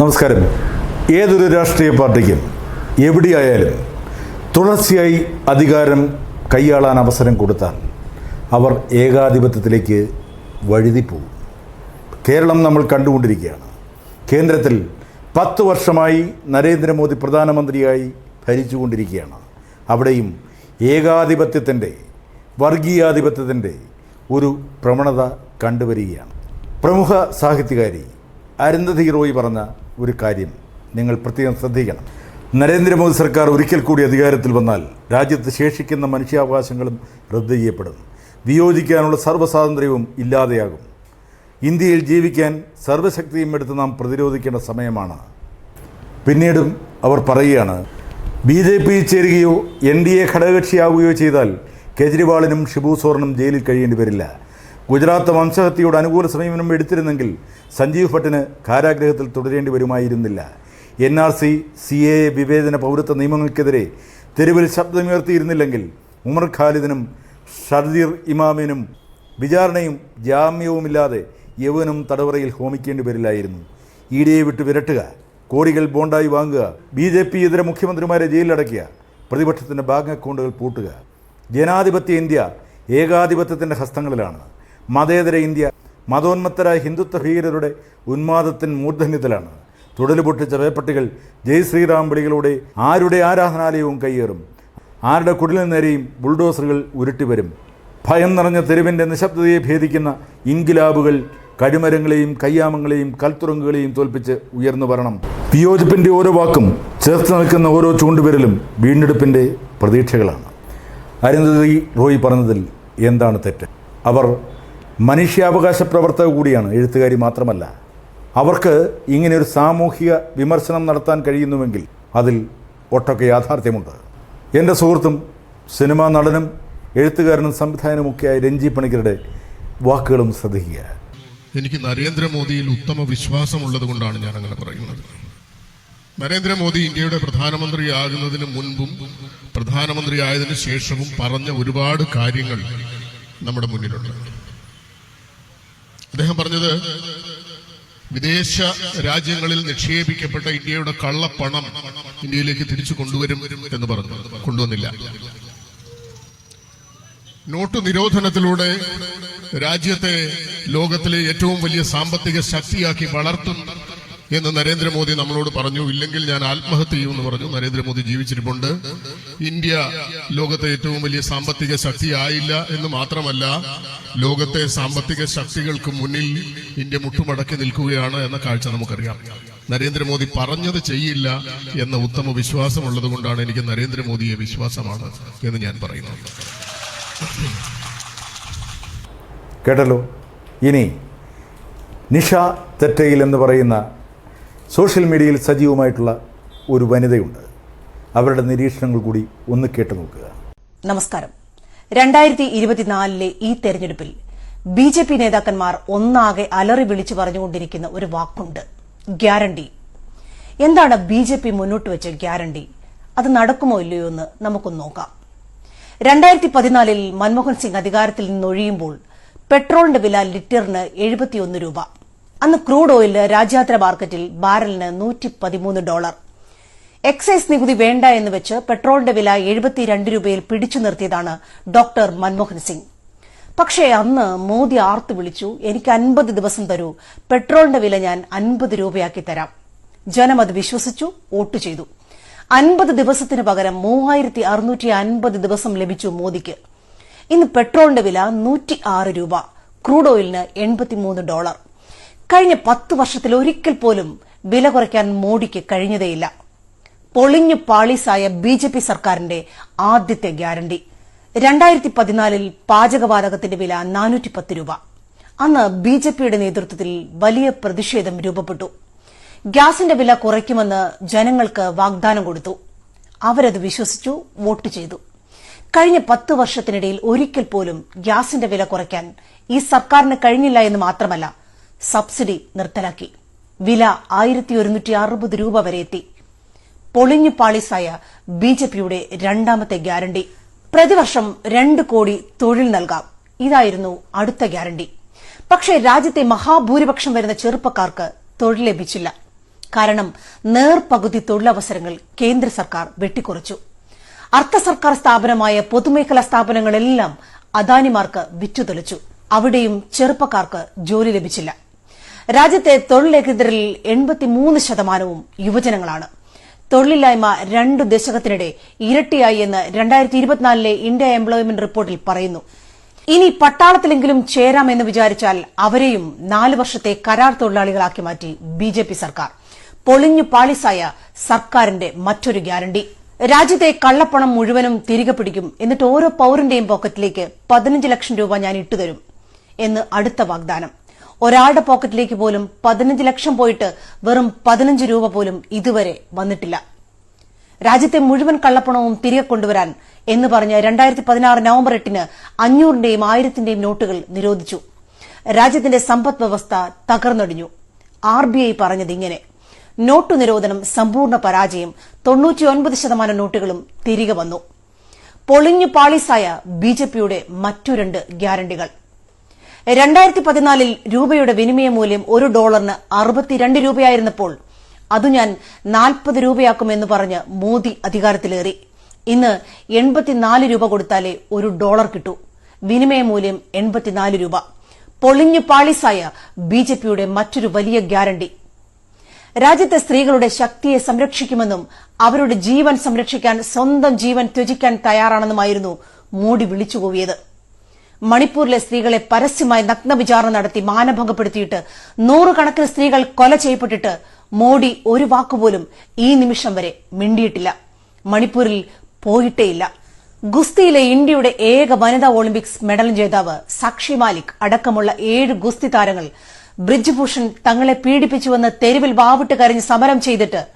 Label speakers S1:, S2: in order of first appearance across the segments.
S1: നമസ്കാരം. ഏതൊരു രാഷ്ട്രീയ പാർട്ടിക്കും എവിടെയായാലും തുടർച്ചയായി അധികാരം കൈയാളാൻ അവസരം കൊടുത്താൽ അവർ ഏകാധിപത്യത്തിലേക്ക് വഴുതിപ്പോകും. കേരളം നമ്മൾ കണ്ടുകൊണ്ടിരിക്കുകയാണ്. കേന്ദ്രത്തിൽ പത്ത് വർഷമായി നരേന്ദ്രമോദി പ്രധാനമന്ത്രിയായി ഭരിച്ചുകൊണ്ടിരിക്കുകയാണ്. അവിടെയും ഏകാധിപത്യത്തിന്റെ വർഗീയാധിപത്യത്തിന്റെ ഒരു പ്രവണത കണ്ടുവരികയാണ്. പ്രമുഖ സാഹിത്യകാരി അരുന്ധതി റോയി പറഞ്ഞ ഒരു കാര്യം നിങ്ങൾ പ്രത്യേകം ശ്രദ്ധിക്കണം. നരേന്ദ്രമോദി സർക്കാർ ഒരിക്കൽ കൂടി അധികാരത്തിൽ വന്നാൽ രാജ്യത്ത് ശേഷിക്കുന്ന മനുഷ്യാവകാശങ്ങളും റദ്ദ് ചെയ്യപ്പെടും വിയോജിക്കാനുള്ള സർവസ്വാതന്ത്ര്യവും ഇല്ലാതെയാകും. ഇന്ത്യയിൽ ജീവിക്കാൻ സർവശക്തിയും എടുത്ത് നാം പ്രതിരോധിക്കേണ്ട സമയമാണ്. പിന്നീടും അവർ പറയുകയാണ് ബി ജെ പി ചേരുകയോ എൻ ഡി എ ഘടകകക്ഷിയാവുകയോ ചെയ്താൽ കേജ്രിവാളിനും ഷിബു സോറിനും ജയിലിൽ കഴിയേണ്ടി വരില്ല. ഗുജറാത്ത് വംശഹത്യയോട് അനുകൂല സമീപനം എടുത്തിരുന്നെങ്കിൽ സഞ്ജീവ് ഭട്ടിന് കാരാഗ്രഹത്തിൽ തുടരേണ്ടി വരുമായിരുന്നില്ല. N R C C A വിവേചന പൗരത്വ നിയമങ്ങൾക്കെതിരെ തെരുവിൽ ശബ്ദമുയർത്തിയിരുന്നില്ലെങ്കിൽ ഉമർ ഖാലിദിനും ഷർദീർ ഇമാമിനും വിചാരണയും ജാമ്യവുമില്ലാതെ യൗവനും തടവറയിൽ ഹോമിക്കേണ്ടി വരില്ലായിരുന്നു. ഇഡിയെ വിട്ട് വിരട്ടുക കോടികൾ ബോണ്ടായി വാങ്ങുക ബി ജെ പി ഇതര മുഖ്യമന്ത്രിമാരെ ജയിലിലടയ്ക്കുക പ്രതിപക്ഷത്തിന്റെ ബാങ്ക് അക്കൗണ്ടുകൾ പൂട്ടുക. ജനാധിപത്യ ഇന്ത്യ ഏകാധിപത്യത്തിന്റെ ഹസ്തങ്ങളിലാണ്. മതേതര ഇന്ത്യ മതോന്മത്തരായ ഹിന്ദുത്വ ഭീകരരുടെ ഉന്മാദത്തിൻ മൂർധന്യത്തിലാണ് തുടലു പൊട്ടിച്ച വേപ്പട്ടികൾ ജയ് ശ്രീറാം വിളികളുടെ ആരുടെ ആരാധനാലയവും കയ്യേറും. ആരുടെ കുടിലിന് നേരെയും ബുൾഡോസറുകൾ ഉരുട്ടിവരും. ഭയം നിറഞ്ഞ തെരുവിന്റെ നിശബ്ദതയെ ഭേദിക്കുന്ന ഇൻകിലാബുകൾ കഴുമരങ്ങളെയും കയ്യാമങ്ങളെയും കൽത്തുറങ്കുകളെയും തോൽപ്പിച്ച് ഉയർന്നു വരണം. വിയോജിപ്പിന്റെ ഓരോ വാക്കും ചേർത്ത് നിൽക്കുന്ന ഓരോ ചൂണ്ടുവിരലും വീണ്ടെടുപ്പിന്റെ പ്രതീക്ഷകളാണ്. അരുന്ധതി റോയ് പറഞ്ഞതിൽ എന്താണ് തെറ്റ്? അവർ മനുഷ്യാവകാശ പ്രവർത്തക കൂടിയാണ് എഴുത്തുകാരി മാത്രമല്ല. അവർക്ക് ഇങ്ങനെ ഒരു സാമൂഹിക വിമർശനം നടത്താൻ കഴിയുന്നുവെങ്കിൽ അതിൽ ഒട്ടൊക്കെ യാഥാർത്ഥ്യമുണ്ട്. എന്റെ സുഹൃത്തും സിനിമാ നടനും എഴുത്തുകാരനും സംവിധായകനുമൊക്കെയായ രഞ്ജി പണിക്കരുടെ വാക്കുകളും ശ്രദ്ധിക്കുക
S2: എനിക്ക് നരേന്ദ്രമോദിയിൽ ഉത്തമ വിശ്വാസമുള്ളത് കൊണ്ടാണ് ഞാൻ അങ്ങനെ പറയുന്നത്. നരേന്ദ്രമോദി ഇന്ത്യയുടെ പ്രധാനമന്ത്രിയാകുന്നതിന് മുൻപും പ്രധാനമന്ത്രിയായതിനു ശേഷവും പറഞ്ഞ ഒരുപാട് കാര്യങ്ങൾ നമ്മുടെ മുന്നിലുണ്ട്. അദ്ദേഹം പറഞ്ഞത് വിദേശ രാജ്യങ്ങളിൽ നിക്ഷേപിക്കപ്പെട്ട ഇന്ത്യയുടെ കള്ളപ്പണം ഇന്ത്യയിലേക്ക് തിരിച്ചു കൊണ്ടുവരും എന്ന് പറഞ്ഞു. കൊണ്ടുവന്നില്ല. നോട്ട് നിരോധനത്തിലൂടെ രാജ്യത്തെ ലോകത്തിലെ ഏറ്റവും വലിയ സാമ്പത്തിക ശക്തിയാക്കി വളർത്തും എന്ന് നരേന്ദ്രമോദി നമ്മളോട് പറഞ്ഞു. ഇല്ലെങ്കിൽ ഞാൻ ആത്മഹത്യ ചെയ്യുമെന്ന് പറഞ്ഞു. നരേന്ദ്രമോദി ജീവിച്ചിരിപ്പുണ്ട്. ഇന്ത്യ ലോകത്തെ ഏറ്റവും വലിയ സാമ്പത്തിക ശക്തി ആയില്ല എന്ന് മാത്രമല്ല ലോകത്തെ സാമ്പത്തിക ശക്തികൾക്ക് മുന്നിൽ ഇന്ത്യ മുട്ടുമടക്കി നിൽക്കുകയാണ് എന്ന കാഴ്ച നമുക്കറിയാം. നരേന്ദ്രമോദി പറഞ്ഞത് ചെയ്യില്ല എന്ന ഉത്തമ വിശ്വാസമുള്ളത് കൊണ്ടാണ് എനിക്ക് നരേന്ദ്രമോദിയെ വിശ്വാസമാണ് എന്ന് ഞാൻ പറയുന്നത്.
S1: കേട്ടല്ലോ? ഇനി നിഷ തെറ്റയിൽ എന്ന് പറയുന്ന സോഷ്യൽ മീഡിയയിൽ സജീവമായിട്ടുള്ള ഒരു വനിതയുണ്ട്. അവരുടെ നിരീക്ഷണങ്ങൾ കൂടി ഒന്ന് കേട്ടു നോക്കുക.
S3: നമസ്കാരം. രണ്ടായിരത്തി ഇരുപത്തിനാലിലെ ഈ തെരഞ്ഞെടുപ്പിൽ ബി ജെ പി നേതാക്കന്മാർ ഒന്നാകെ അലറി വിളിച്ചു പറഞ്ഞുകൊണ്ടിരിക്കുന്ന ഒരു വാക്കുണ്ട്. ഗ്യാരണ്ടി. എന്താണ് ബി ജെ പി മുന്നോട്ട് വെച്ച ഗ്യാരണ്ടി? അത് നടക്കുമോ ഇല്ലയോ എന്ന് നമുക്കൊന്ന് നോക്കാം. രണ്ടായിരത്തി പതിനാലിൽ മൻമോഹൻ സിംഗ് അധികാരത്തിൽ നിന്നൊഴിയുമ്പോൾ പെട്രോളിന്റെ വില ലിറ്ററിന് എഴുപത്തിയൊന്ന് രൂപ. അന്ന് ക്രൂഡ് ഓയിലിന് രാജ്യാന്തര മാർക്കറ്റിൽ ബാരലിന് നൂറ്റി പതിമൂന്ന് ഡോളർ. എക്സൈസ് നികുതി വേണ്ട എന്ന് വെച്ച് പെട്രോളിന്റെ വില എഴുപത്തിരണ്ട് രൂപയിൽ പിടിച്ചു നിർത്തിയതാണ് ഡോക്ടർ മൻമോഹൻ സിംഗ്. പക്ഷേ അന്ന് മോദി ആർത്തു വിളിച്ചു എനിക്ക് അൻപത് ദിവസം തരൂ പെട്രോളിന്റെ വില ഞാൻ അൻപത് രൂപയാക്കി തരാം. ജനം അത് വിശ്വസിച്ചു വോട്ട് ചെയ്തു. അൻപത് ദിവസത്തിന് പകരം മൂവായിരത്തി അറുന്നൂറ്റി അൻപത് ദിവസം ലഭിച്ചു മോദിക്ക്. ഇന്ന് പെട്രോളിന്റെ വില നൂറ്റി ആറ് രൂപ ക്രൂഡ് ഓയിലിന് എൺപത്തിമൂന്ന് ഡോളർ. കഴിഞ്ഞ പത്ത് വർഷത്തിൽ ഒരിക്കൽ പോലും വില കുറയ്ക്കാൻ മോഡിക്ക് കഴിഞ്ഞതേയില്ല. പൊളിഞ്ഞു പാളീസായ ബി ജെ പി സർക്കാരിന്റെ ആദ്യത്തെ ഗ്യാരണ്ടി. രണ്ടായിരത്തി പതിനാലിൽ പാചകവാതകത്തിന്റെ വില നാനൂറ്റി പത്ത് രൂപ. അന്ന് ബി ജെ പിയുടെ നേതൃത്വത്തിൽ വലിയ പ്രതിഷേധം രൂപപ്പെട്ടു. ഗ്യാസിന്റെ വില കുറയ്ക്കുമെന്ന് ജനങ്ങൾക്ക് വാഗ്ദാനം കൊടുത്തു. അവരത് വിശ്വസിച്ചു വോട്ട് ചെയ്തു. കഴിഞ്ഞ പത്ത് വർഷത്തിനിടയിൽ ഒരിക്കൽ പോലും ഗ്യാസിന്റെ വില കുറയ്ക്കാൻ ഈ സർക്കാരിന് കഴിഞ്ഞില്ല എന്ന് മാത്രമല്ല സബ്സിഡി നിർത്തലാക്കി. വില ആയിരത്തി ഒരുന്നൂറ്റി അറുപത് രൂപ വരെ എത്തി. പൊളിഞ്ഞു പാളിസായ ബി ജെ പിയുടെ രണ്ടാമത്തെ ഗ്യാരണ്ടി. പ്രതിവർഷം രണ്ട് കോടി തൊഴിൽ നൽകാം. ഇതായിരുന്നു അടുത്ത ഗ്യാരണ്ടി. പക്ഷേ രാജ്യത്തെ മഹാഭൂരിപക്ഷം വരുന്ന ചെറുപ്പക്കാർക്ക് തൊഴിൽ ലഭിച്ചില്ല. കാരണം നേർപകുതി തൊഴിലവസരങ്ങൾ കേന്ദ്ര സർക്കാർ വെട്ടിക്കുറച്ചു. അർദ്ധ സർക്കാർ സ്ഥാപനമായ പൊതുമേഖലാ സ്ഥാപനങ്ങളെല്ലാം അദാനിമാർക്ക് വിറ്റുതൊലിച്ചു അവിടെയും ചെറുപ്പക്കാർക്ക് ജോലി ലഭിച്ചില്ല. രാജ്യത്തെ തൊഴിലേഖിതരിൽ എൺപത്തിമൂന്ന് ശതമാനവും യുവജനങ്ങളാണ്. തൊഴിലില്ലായ്മ രണ്ടു ദശകത്തിനിടെ ഇരട്ടിയായി എന്ന് രണ്ടായിരത്തി ഇരുപത്തിനാലിലെ ഇന്ത്യ എംപ്ലോയ്മെന്റ് റിപ്പോർട്ടിൽ പറയുന്നു. ഇനി പട്ടാളത്തിലെങ്കിലും ചേരാമെന്ന് വിചാരിച്ചാൽ അവരെയും നാല് വർഷത്തെ കരാർ തൊഴിലാളികളാക്കി മാറ്റി ബി ജെ പി സർക്കാർ. പൊളിഞ്ഞു പാളിസായ സർക്കാരിന്റെ മറ്റൊരു ഗ്യാരണ്ടി. രാജ്യത്തെ കള്ളപ്പണം മുഴുവനും തിരികെ പിടിക്കും എന്നിട്ട് ഓരോ പൌരന്റെയും പോക്കറ്റിലേക്ക് പതിനഞ്ച് ലക്ഷം രൂപ ഞാൻ ഇട്ടുതരും എന്ന് അടുത്ത വാഗ്ദാനം. ഒരാളുടെ പോക്കറ്റിലേക്ക് പോലും പതിനഞ്ച് ലക്ഷം പോയിട്ട് വെറും പതിനഞ്ച് രൂപ പോലും ഇതുവരെ വന്നിട്ടില്ല. രാജ്യത്തെ മുഴുവൻ കള്ളപ്പണവും തിരികെ കൊണ്ടുവരാൻ എന്ന് പറഞ്ഞ് രണ്ടായിരത്തി പതിനാറ് നവംബർ എട്ടിന് അഞ്ഞൂറിന്റെയും ആയിരത്തിന്റെയും നോട്ടുകൾ നിരോധിച്ചു. രാജ്യത്തിന്റെ സമ്പദ് വ്യവസ്ഥ തകർന്നൊടിഞ്ഞു. ആർ ബി ഐ പറഞ്ഞത് ഇങ്ങനെ. നോട്ടു നിരോധനം സമ്പൂർണ പരാജയം. തൊണ്ണൂറ്റിയൊൻപത് ശതമാനം നോട്ടുകളും തിരികെ വന്നു. പൊളിഞ്ഞു പാളീസായ ബി ജെ പിയുടെ മറ്റു രണ്ട് ഗ്യാരണ്ടികൾ. രണ്ടായിരത്തി പതിനാലിൽ രൂപയുടെ വിനിമയ മൂല്യം ഒരു ഡോളറിന് അറുപത്തിരണ്ട് രൂപയായിരുന്നപ്പോൾ അത് ഞാൻ നാൽപ്പത് രൂപയാക്കുമെന്ന് പറഞ്ഞ് മോദി അധികാരത്തിലേറി. ഇന്ന് എൺപത്തിനാല് രൂപ കൊടുത്താലേ ഒരു ഡോളർ കിട്ടൂ. വിനിമയ മൂല്യം എൺപത്തിനാല് രൂപ. പൊളിഞ്ഞു പാളിസായ ബി ജെ പിയുടെ മറ്റൊരു വലിയ ഗ്യാരണ്ടി. രാജ്യത്തെ സ്ത്രീകളുടെ ശക്തിയെ സംരക്ഷിക്കുമെന്നും അവരുടെ ജീവൻ സംരക്ഷിക്കാൻ സ്വന്തം ജീവൻ ത്യജിക്കാൻ തയ്യാറാണെന്നുമായിരുന്നു മോഡി വിളിച്ചുകൂവിയത്. മണിപ്പൂരിലെ സ്ത്രീകളെ പരസ്യമായി നഗ്നവിചാരണ നടത്തി മാനഭംഗപ്പെടുത്തിയിട്ട് നൂറുകണക്കിന് സ്ത്രീകൾ കൊല ചെയ്യപ്പെട്ടിട്ട് മോഡി ഒരു വാക്കുപോലും ഈ നിമിഷം വരെ മിണ്ടിയിട്ടില്ല. മണിപ്പൂരിൽ പോയിട്ടേയില്ല. ഗുസ്തിയിലെ ഇന്ത്യയുടെ ഏക വനിതാ ഒളിമ്പിക്സ് മെഡൽ ജേതാവ് സാക്ഷി മാലിക് അടക്കമുള്ള ഏഴ് ഗുസ്തി താരങ്ങൾ ബ്രിജ്ഭൂഷൺ തങ്ങളെ പീഡിപ്പിച്ചുവെന്ന് തെരുവിൽ വാവിട്ട് കരഞ്ഞ് സമരം ചെയ്തിട്ട്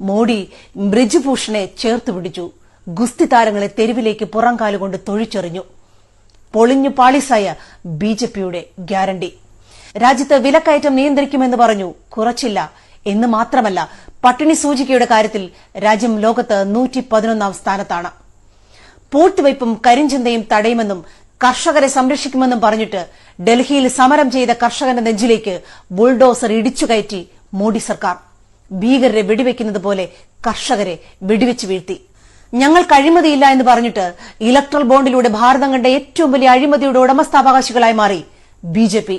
S3: മോഡി ബ്രിജ്ഭൂഷണെ ചേർത്ത് പിടിച്ചു. ഗുസ്തി താരങ്ങളെ തെരുവിലേക്ക് പുറംകാലുകൊണ്ട് തൊഴിച്ചെറിഞ്ഞു. പൊളിഞ്ഞു പാളിസായ ബി ജെ പിയുടെ ഗ്യാരണ്ടി. രാജ്യത്ത് വിലക്കയറ്റം നിയന്ത്രിക്കുമെന്ന് പറഞ്ഞു കുറച്ചില്ല എന്ന് മാത്രമല്ല പട്ടിണി സൂചികയുടെ കാര്യത്തിൽ രാജ്യം ലോകത്ത് നൂറ്റി പതിനൊന്നാം സ്ഥാനത്താണ്. പൂഴ്ത്തിവയ്പും കരിഞ്ചന്തയും തടയുമെന്നും കർഷകരെ സംരക്ഷിക്കുമെന്നും പറഞ്ഞിട്ട് ഡൽഹിയിൽ സമരം ചെയ്ത കർഷകന്റെ നെഞ്ചിലേക്ക് ബുൾഡോസർ ഇടിച്ചുകയറ്റി മോഡി സർക്കാർ. ഭീകരരെ വെടിവെക്കുന്നത് പോലെ കർഷകരെ വെടിവെച്ച് വീഴ്ത്തി. ഞങ്ങൾക്ക് കഴിമതിയില്ല എന്ന് പറഞ്ഞിട്ട് ഇലക്ട്രൽ ബോണ്ടിലൂടെ ഭാരതം കണ്ട ഏറ്റവും വലിയ അഴിമതിയുടെ ഉടമസ്ഥാവകാശികളായി മാറി ബി ജെ പി.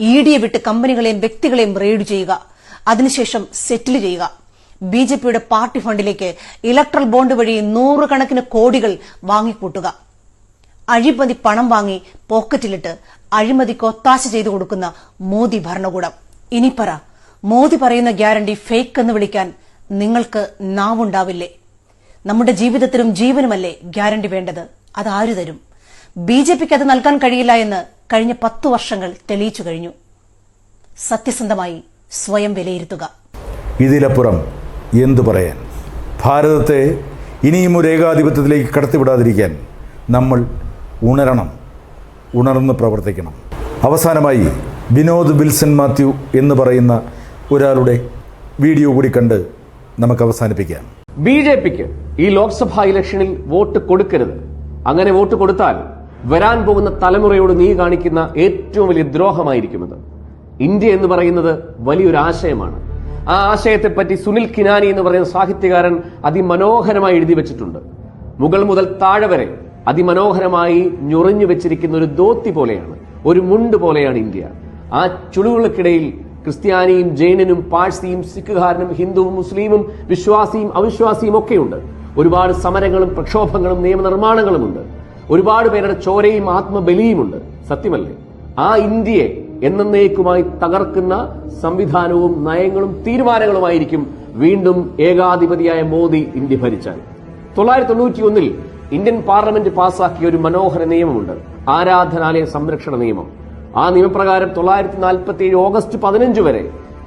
S3: ഇ ഡിയെ വിട്ട് കമ്പനികളെയും വ്യക്തികളെയും റെയ്ഡ് ചെയ്യുക. അതിനുശേഷം സെറ്റിൽ ചെയ്യുക. ബി ജെ പിയുടെ പാർട്ടി ഫണ്ടിലേക്ക് ഇലക്ട്രൽ ബോണ്ട് വഴി നൂറുകണക്കിന് കോടികൾ വാങ്ങിക്കൂട്ടുക. അഴിമതി പണം വാങ്ങി പോക്കറ്റിലിട്ട് അഴിമതിക്ക് ഒത്താശ ചെയ്തു കൊടുക്കുന്ന മോദി ഭരണകൂടം. ഇനി പറ മോദി പറയുന്ന ഗ്യാരണ്ടി ഫേക്ക് എന്ന് വിളിക്കാൻ നിങ്ങൾക്ക് നാവുണ്ടാവില്ലേ? നമ്മുടെ ജീവിതത്തിനും ജീവനുമല്ലേ ഗ്യാരണ്ടി വേണ്ടത്? അത് ആര് തരും? ബി ജെ പിക്ക് അത് നൽകാൻ കഴിയില്ല എന്ന് കഴിഞ്ഞ പത്തു വർഷങ്ങൾ തെളിയിച്ചു കഴിഞ്ഞു. സത്യസന്ധമായി സ്വയം വിലയിരുത്തുക.
S1: ഇതിലപ്പുറം എന്തു പറയാൻ? ഭാരതത്തെ ഇനിയും ഒരു ഏകാധിപത്യത്തിലേക്ക് കടത്തിവിടാതിരിക്കാൻ നമ്മൾ ഉണരണം ഉണർന്ന് പ്രവർത്തിക്കണം. അവസാനമായി വിനോദ് വിൽസൺ മാത്യു എന്ന് പറയുന്ന ഒരാളുടെ വീഡിയോ കൂടി കണ്ട് നമുക്ക് അവസാനിപ്പിക്കാം.
S4: ബി ജെ പിക്ക് ഈ ലോക്സഭാ ഇലക്ഷനിൽ വോട്ട് കൊടുക്കരുത്. അങ്ങനെ വോട്ട് കൊടുത്താൽ വരാൻ പോകുന്ന തലമുറയോട് നീ കാണിക്കുന്ന ഏറ്റവും വലിയ ദ്രോഹമായിരിക്കും അത് ഇന്ത്യ എന്ന് പറയുന്നത് വലിയൊരു ആശയമാണ്. ആ ആശയത്തെപ്പറ്റി സുനിൽ കിനാനി എന്ന് പറയുന്ന സാഹിത്യകാരൻ അതിമനോഹരമായി എഴുതി വെച്ചിട്ടുണ്ട്. മുകൾ മുതൽ താഴെ വരെ അതിമനോഹരമായി ഞൊറിഞ്ഞു വെച്ചിരിക്കുന്ന ഒരു ദോത്തി പോലെയാണ് ഒരു മുണ്ട് പോലെയാണ് ഇന്ത്യ. ആ ചുളുകൾക്കിടയിൽ ക്രിസ്ത്യാനിയും ജൈനനും പാഴ്സിയും സിഖുകാരനും ഹിന്ദുവും മുസ്ലിമും വിശ്വാസിയും അവിശ്വാസിയും ഒക്കെയുണ്ട്. ഒരുപാട് സമരങ്ങളും പ്രക്ഷോഭങ്ങളും നിയമനിർമ്മാണങ്ങളുമുണ്ട്. ഒരുപാട് പേരുടെ ചോരയും ആത്മബലിയുമുണ്ട്. സത്യമല്ലേ? ആ ഇന്ത്യയെ എന്നേക്കുമായി തകർക്കുന്ന സംവിധാനവും നയങ്ങളും തീരുമാനങ്ങളുമായിരിക്കും വീണ്ടും ഏകാധിപതിയായ മോദി ഇന്ത്യ ഭരിച്ചാൽ. തൊള്ളായിരത്തി തൊണ്ണൂറ്റി ഒന്നിൽ ഇന്ത്യൻ പാർലമെന്റ് പാസാക്കിയ ഒരു മനോഹര നിയമമുണ്ട്. ആരാധനാലയ സംരക്ഷണ നിയമം. ആ നിയമപ്രകാരം തൊള്ളായിരത്തി നാൽപ്പത്തി ഏഴ് ഓഗസ്റ്റ് പതിനഞ്ച് വരെ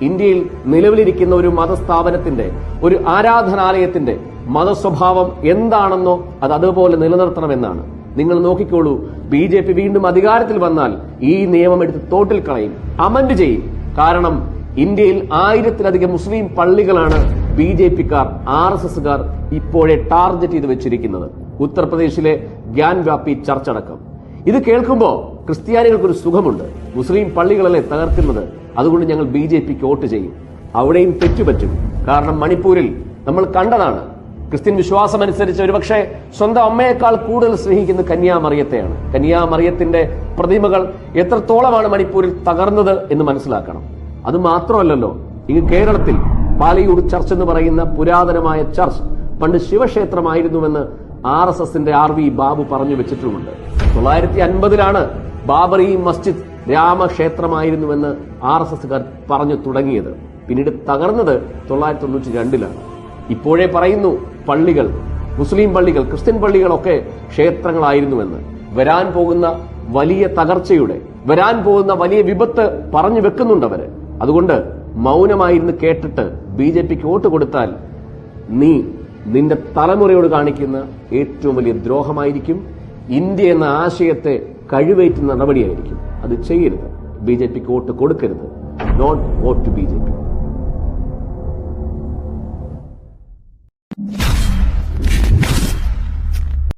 S4: ഇന്ത്യയിൽ നിലവിലിരിക്കുന്ന ഒരു മതസ്ഥാപനത്തിന്റെ ഒരു ആരാധനാലയത്തിന്റെ മതസ്വഭാവം എന്താണെന്നോ അത് അതുപോലെ നിലനിർത്തണമെന്നാണ്. നിങ്ങൾ നോക്കിക്കോളൂ ബി ജെ പി വീണ്ടും അധികാരത്തിൽ വന്നാൽ ഈ നിയമം എടുത്ത് തോട്ടിൽ കളയും അമന്റ് ചെയ്യും. കാരണം ഇന്ത്യയിൽ ആയിരത്തിലധികം മുസ്ലിം പള്ളികളാണ് ബി ജെ പിക്കാർ ആർ എസ് എസുകാർ ഇപ്പോഴേ ടാർഗറ്റ് ചെയ്ത് വെച്ചിരിക്കുന്നത്. ഉത്തർപ്രദേശിലെ ഗ്യാൻ വ്യാപി ചർച്ചടക്കം. ഇത് കേൾക്കുമ്പോൾ ക്രിസ്ത്യാനികൾക്കൊരു സുഖമുണ്ട്. മുസ്ലിം പള്ളികളല്ലേ തകർക്കുന്നത്? അതുകൊണ്ട് ഞങ്ങൾ ബി ജെ പിക്ക് വോട്ട് ചെയ്യും. അവിടെയും തെറ്റുപറ്റും കാരണം മണിപ്പൂരിൽ നമ്മൾ കണ്ടതാണ്. ക്രിസ്ത്യൻ വിശ്വാസം അനുസരിച്ച് ഒരുപക്ഷെ സ്വന്തം അമ്മയേക്കാൾ കൂടുതൽ സ്നേഹിക്കുന്ന കന്യാമറിയത്തെയാണ്. കന്യാമറിയത്തിന്റെ പ്രതിമകൾ എത്രത്തോളമാണ് മണിപ്പൂരിൽ തകർന്നത് എന്ന് മനസ്സിലാക്കണം. അത് മാത്രമല്ലല്ലോ ഇങ്ങ് കേരളത്തിൽ പാലയൂർ ചർച്ച് എന്ന് പറയുന്ന പുരാതനമായ ചർച്ച് പണ്ട് ശിവക്ഷേത്രമായിരുന്നുവെന്ന് ആർ എസ് എസിന്റെ ആർ വി ബാബു പറഞ്ഞു വെച്ചിട്ടുമുണ്ട്. തൊള്ളായിരത്തി അൻപതിലാണ് ബാബറി മസ്ജിദ് രാമക്ഷേത്രമായിരുന്നുവെന്ന് ആർ എസ് എസുകാർ പറഞ്ഞു തുടങ്ങിയത്. പിന്നീട് തകർന്നത് തൊള്ളായിരത്തി തൊണ്ണൂറ്റി രണ്ടിലാണ് ഇപ്പോഴേ പറയുന്നു പള്ളികൾ മുസ്ലിം പള്ളികൾ ക്രിസ്ത്യൻ പള്ളികളൊക്കെ ക്ഷേത്രങ്ങളായിരുന്നുവെന്ന്. വരാൻ പോകുന്ന വലിയ തകർച്ചയുടെ വരാൻ പോകുന്ന വലിയ വിപത്ത് പറഞ്ഞു വെക്കുന്നുണ്ട് അവർ അതുകൊണ്ട് മൗനമായിരുന്നു കേട്ടിട്ട് ബി ജെ പിക്ക് വോട്ട് കൊടുത്താൽ നീ നിന്റെ തലമുറയോട് കാണിക്കുന്ന ഏറ്റവും വലിയ ദ്രോഹമായിരിക്കും. ഇന്ത്യ എന്ന ആശയത്തെ കഴിവേറ്റുന്ന നടപടിയായിരിക്കും. അത് ചെയ്യരുത്. ബി ജെ പിക്ക് വോട്ട് കൊടുക്കരുത്. Not vote to B J P